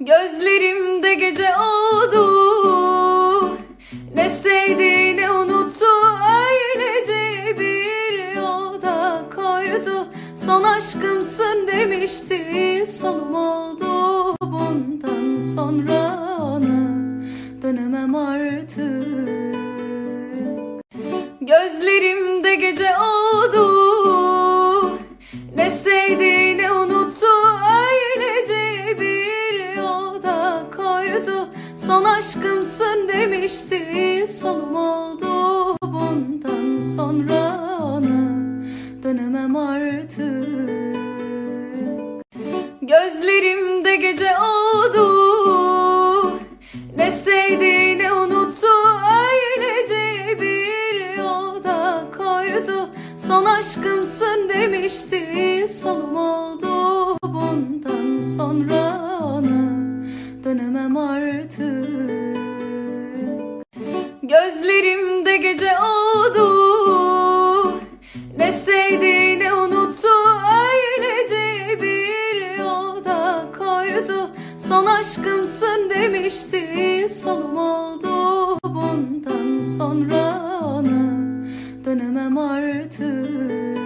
Gözlerimde gece oldu. Ne sevdi ne unuttu. Öylece bir yolda koydu. Son aşkımsın demişti. Sonum oldu bundan sonra ona. Dönemem artık. Gözlerimde gece oldu Son aşkımsın demişti Sonum oldu bundan sonra ona. Dönemem artık. Gözlerimde gece oldu. Ne sevdi ne unuttu. Öylece bir yolda koydu. Son aşkımsın demişti Sonum oldu bundan sonra dönemem artık. Gözlerimde gece oldu. Ne sevdiğini unuttu. Öylece bir yolda koydu. Son aşkımsın demişti. Sonum oldu Bundan sonra ona. Dönemem artık.